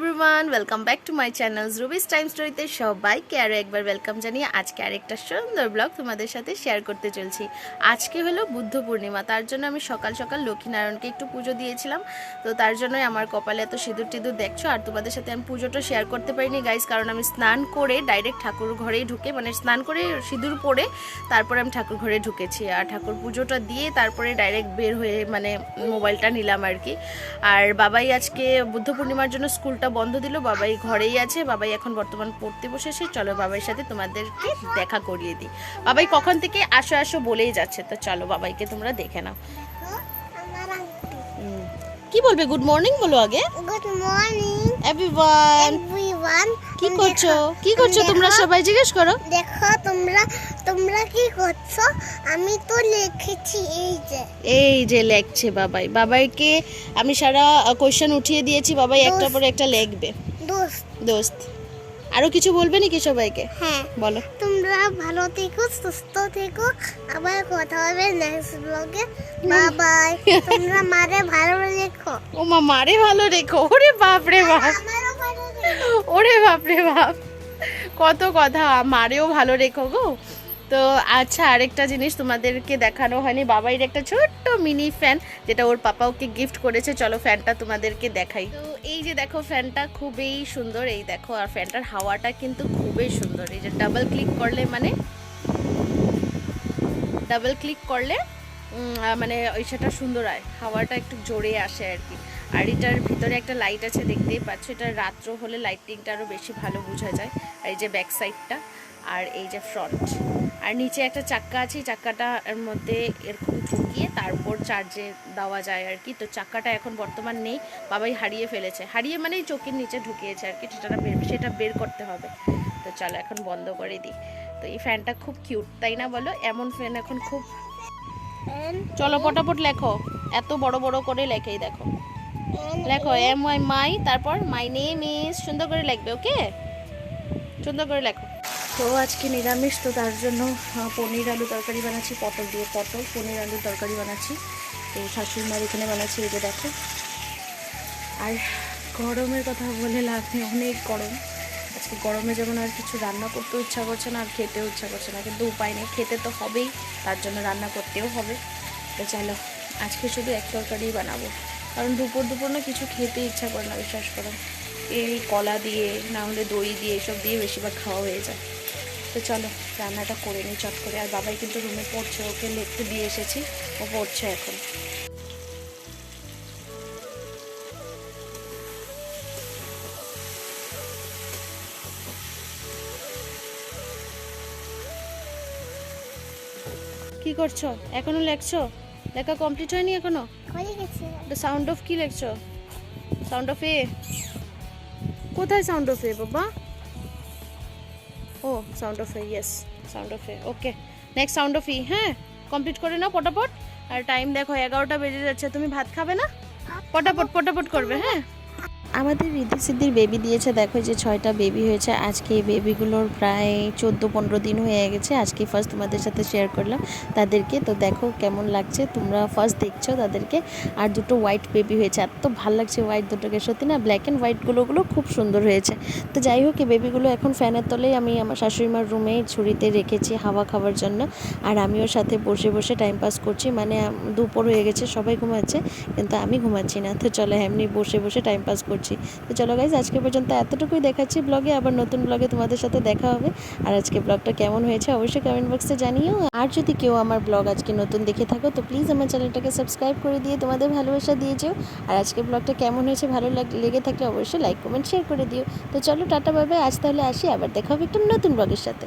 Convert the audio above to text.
Welcome back to my channel Rubi's time স্টোরিতে সবাইকে আরও একবার ওয়েলকাম জানিয়ে আজকে আরেকটা সুন্দর ব্লগ তোমাদের সাথে শেয়ার করতে চলছি। আজকে হলো বুদ্ধ পূর্ণিমা, তার জন্য আমি সকাল সকাল লক্ষ্মীনারায়ণকে একটু পুজো দিয়েছিলাম। তো তার জন্যই আমার কপালে এত সিঁদুর টিঁদুর দেখছ, আর তোমাদের সাথে আমি পুজোটা শেয়ার করতে পারিনি গাইজ কারণ আমি স্নান করে ডাইরেক্ট ঠাকুর ঘরেই ঢুকে মানে স্নান করে সিঁদুর পরে তারপরে আমি ঠাকুর ঘরে ঢুকেছি। আর ঠাকুর পুজোটা দিয়ে তারপরে ডাইরেক্ট বের হয়ে মানে মোবাইলটা নিলাম আর কি। আর বাবাই আজকে বুদ্ধ পূর্ণিমার জন্য স্কুলটা বন্ধ দিল বাবাই ঘরেই আছে বাবাই এখন বর্তমান পড়তে বসেছে। চলো বাবাইয়ের সাথে তোমাদেরকে দেখা করিয়ে দিই। বাবাই কখন থেকে আসো আসো বলেই যাচ্ছে তো চলো বাবাইকে তোমরা দেখে নাও। কি বলবে? গুড মর্নিং বলো আগে। গুড মর্নিং এভরিওয়ান এভরিওয়ান কি করছ? কি করছ তোমরা? সবাই জিজ্ঞেস করো। দেখো তোমরা তোমরা কি করছ? আমি তো লিখেছি এই যে। এই যে লেখছে বাবাই। বাবাইকে আমি সারা কোশ্চেন উঠিয়ে দিয়েছি বাবাই একটা পরে একটা লিখবে। দোস্ত। দোস্ত। আরও কিছু বলবে নাকি সবাইকে? হ্যাঁ। বলো। তোমরা ভালো থেকো সুস্থ থেকো। আবার কথা হবে নেক্সট ব্লগে বাই বাই তোমরা মারে ভালো রেখো। ও মা মারে ভালো রেখো। ওরে বাপ। রে বাপ আমারও ভালো রেখো। ওরে বাপ রে বাপ। কত কথা মারেও ভালো রেখো গো। তো আচ্ছা আরেকটা জিনিস তোমাদেরকে দেখানো হয়নি। বাবাইয়ের একটা ছোট্ট মিনি ফ্যান, যেটা ওর পাপা ওকে গিফট করেছে। চলো ফ্যানটা তোমাদেরকে দেখাই। তো এই যে দেখো ফ্যানটা খুবই সুন্দর। এই দেখো, আর ফ্যানটার হাওয়াটা কিন্তু খুবই সুন্দর। এই যে ডাবল ক্লিক করলে মানে ডাবল ক্লিক করলে মানে ওই সেটা সুন্দর হয়। হাওয়াটা একটু জোরে আসে আর কি। আর এটার ভিতরে একটা লাইট আছে, দেখতেই পাচ্ছ। এটা রাত্র হলে লাইটিংটা আরও বেশি ভালো বোঝা যায়। আর এই যে ব্যাক সাইডটা আর এই যে ফ্রন্ট আর নিচে একটা চাক্কা আছে চাক্কাটা এর মধ্যে এরকম ঢুকিয়ে তারপর চার্জে দেওয়া যায় আর কি। তো চাক্কাটা এখন বর্তমান নেই বাবাই হারিয়ে ফেলেছে। হারিয়ে মানেই চোখের নিচে ঢুকিয়েছে আর কি সেটা বের সেটা বের করতে হবে। তো চলো এখন বন্ধ করে দিই। তো এই ফ্যানটা খুব কিউট তাই না বলো? এমন ফ্যান এখন খুব চলো পটাপট লেখো। এত বড় বড় করে লেখেই দেখো। লেখো এম ওয়াই মাই তারপর মাই নেম ইজ সুন্দর করে লিখবে ওকে সুন্দর করে লেখো। তো আজকে নিরামিষ, তো তার জন্য পনির আলু তরকারি বানাচ্ছি, পটল দিয়ে পটল, পনির আলু তরকারি বানাচ্ছি। তো শাশুড়ি মার এখানে বানাচ্ছি, এই যে দেখো। আর গরমের কথা বলে লাভ নেই, অনেক গরম। আজকে গরমে যেমন আর কিছু রান্না করতেও ইচ্ছা করছে না, আর খেতেও ইচ্ছা করছে না, কিন্তু উপায় নেই, খেতে তো হবেই, তার জন্য রান্না করতেও হবে। তো চলো, আজকে শুধু এক তরকারি বানাবো। কারণ দুপুর দুপুর না কিছু খেতে ইচ্ছা করে না, বিশ্বাস করো। এই কলা দিয়ে, না হলে দই দিয়ে, এসব দিয়ে বেশিরভাগ খাওয়া হয়ে যায়। তো চলো রান্নাটা করে নিই চট করে। আর বাবাই কিন্তু রুমে পড়ছে ওকে লিখতে দিয়ে এসেছি। ও পড়ছে এখন। কি করছ? এখনও লেখছো? লেখা কমপ্লিট হয়নি এখনও? সাউন্ড অফ কি লেখছো? সাউন্ড অফ এ কোথায় সাউন্ড অফ এ বাবা? ও sound of A yes sound of A okay next sound of E হ্যাঁ কমপ্লিট করে নাও পটাপট। আর টাইম দেখো এগারোটা বেজে যাচ্ছে তুমি ভাত খাবে না? পটাপট পটাপট করবে হ্যাঁ। আমাদের রিদ্ধি সিদ্ধির বেবি দিয়েছে, দেখো যে ছয়টা বেবি হয়েছে, আজকে এই বেবিগুলোর প্রায় চোদ্দ পনেরো দিন হয়ে গেছে, আজকে ফার্স্ট তোমাদের সাথে শেয়ার করলাম তাদেরকে, তো দেখো কেমন লাগছে, তোমরা ফার্স্ট দেখছ তাদেরকে, আর দুটো হোয়াইট বেবি হয়েছে, এত ভালো লাগছে হোয়াইট দুটোকে, সত্যি না ব্ল্যাক অ্যান্ড হোয়াইটগুলোগুলো খুব সুন্দর হয়েছে, তো যাই হোক এই বেবিগুলো এখন ফ্যানের তলেই আমি আমার শাশুড়ি মার রুমে ছুরিতে রেখেছি হাওয়া খাওয়ার জন্য, আর আমি ওর সাথে বসে বসে টাইম পাস করছি মানে দুপুর হয়ে গেছে, সবাই ঘুমাচ্ছে, কিন্তু আমি ঘুমাচ্ছি না, তো চলো এমনি বসে বসে টাইম পাস করছি। তো চলো গাইজ আজকে পর্যন্ত এতটুকুই দেখাচ্ছি ব্লগে আবার নতুন ব্লগে তোমাদের সাথে দেখা হবে। আর আজকে ব্লগটা কেমন হয়েছে অবশ্যই কমেন্ট বক্সে জানিও। আর যদি কেউ আমার ব্লগ আজকে নতুন দেখে থাকো, তো প্লিজ আমার চ্যানেলটাকে সাবস্ক্রাইব করে দিয়ে তোমাদের ভালোবাসা দিয়ে যেও। আর আজকে ব্লগটা কেমন হয়েছে, ভালো লাগ- থাকলে অবশ্যই লাইক কমেন্ট শেয়ার করে দিও। তো চলো টাটা বাই আজ তাহলে আসি, আবার দেখা হবে একটু নতুন ব্লগের সাথে।